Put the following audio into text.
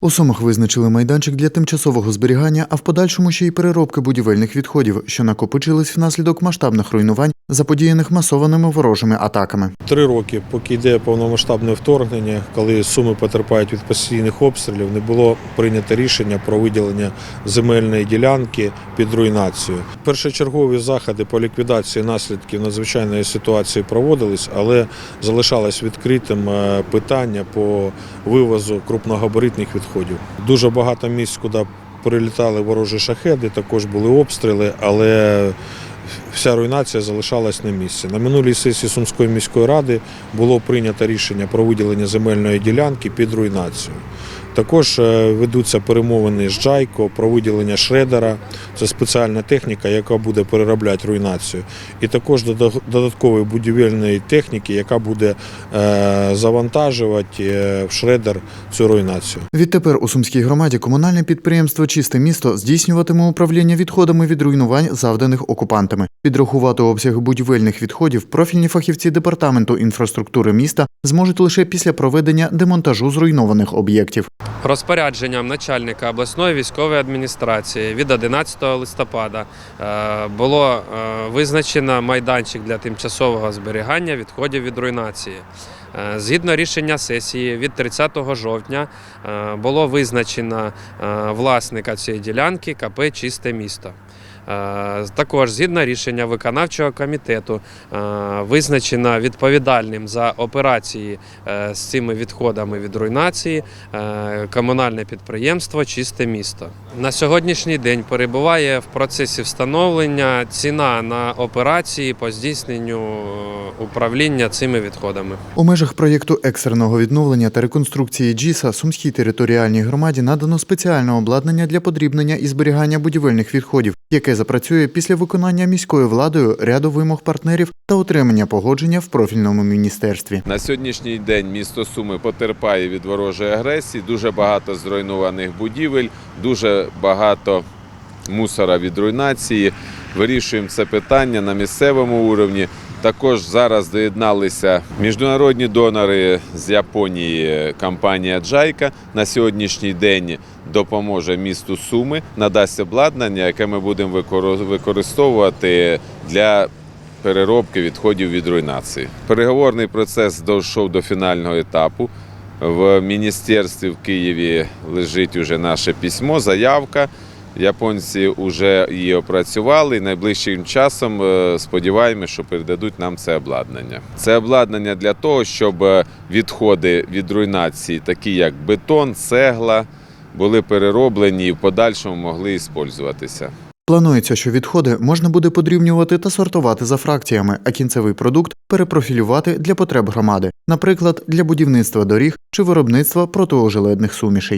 У Сумах визначили майданчик для тимчасового зберігання, а в подальшому ще й переробки будівельних відходів, що накопичились внаслідок масштабних руйнувань, заподіяних масованими ворожими атаками. Три роки, поки йде повномасштабне вторгнення, коли суми потерпають від постійних обстрілів, не було прийнято рішення про виділення земельної ділянки під руйнацію. Першочергові заходи по ліквідації наслідків надзвичайної ситуації проводились, але залишалось відкритим е, питання по вивозу крупногабаритних відходів. Дуже багато місць, куди прилітали ворожі шахеди, також були обстріли, але вся руйнація залишалась на місці. На минулій сесії Сумської міської ради було прийнято рішення про виділення земельної ділянки під руйнацію. Також е, ведуться перемовини з Джайко про виділення шредера. Це спеціальна техніка, яка буде переробляти руйнацію. І також додаткової будівельної техніки, яка буде е, завантажувати е, в шредер цю руйнацію. Відтепер у Сумській громаді комунальне підприємство Чисте місто здійснюватиме управління відходами від руйнувань, завданих окупантами. Підрахувати обсяги будівельних відходів профільні фахівці департаменту інфраструктури міста зможуть лише після проведення демонтажу зруйнованих об'єктів. Розпорядженням начальника обласної військової адміністрації від 11 листопада е, було е, визначено майданчик для тимчасового зберігання відходів від руйнації. Е, Згідно рішення сесії від 30 жовтня було визначено власника цієї ділянки КП Чисте місто. Е, Також згідно рішення виконавчого комітету е, визначено відповідальним за операції е, з цими відходами від руйнації комунальне підприємство Чисте місто. На сьогоднішній день перебуває в процесі встановлення ціна на операції по здійсненню управління цими відходами. У межах проєкту екстреного відновлення та реконструкції ДЖІСа Сумській територіальній громаді надано спеціальне обладнання для подрібнення і зберігання будівельних відходів, яке запрацює після виконання міською владою ряду вимог партнерів та отримання погодження в профільному міністерстві. На сьогоднішній день місто Суми потерпає від ворожої агресії. Дуже багато зруйнованих будівель, дуже багато мусора від руйнації. Вирішуємо це питання на місцевому уровні. Також зараз доєдналися міжнародні донори з Японії. Компанія Джайка на сьогоднішній день допоможе місту Суми, надасть обладнання, яке ми будемо використовувати для переробки відходів від руйнації. Переговорний процес дійшов до фінального етапу. В міністерстві в Києві лежить уже наше письмо, заявка. Японці вже її опрацювали і найближчим часом е, сподіваємося, що передадуть нам це обладнання. Це обладнання для того, щоб е, відходи від руйнації, такі як бетон, цегла, були перероблені і в подальшому могли використовуватися. Планується, що відходи можна буде подрібнювати та сортувати за фракціями, а кінцевий продукт перепрофілювати для потреб громади, наприклад, для будівництва доріг чи виробництва протиожеледних сумішей.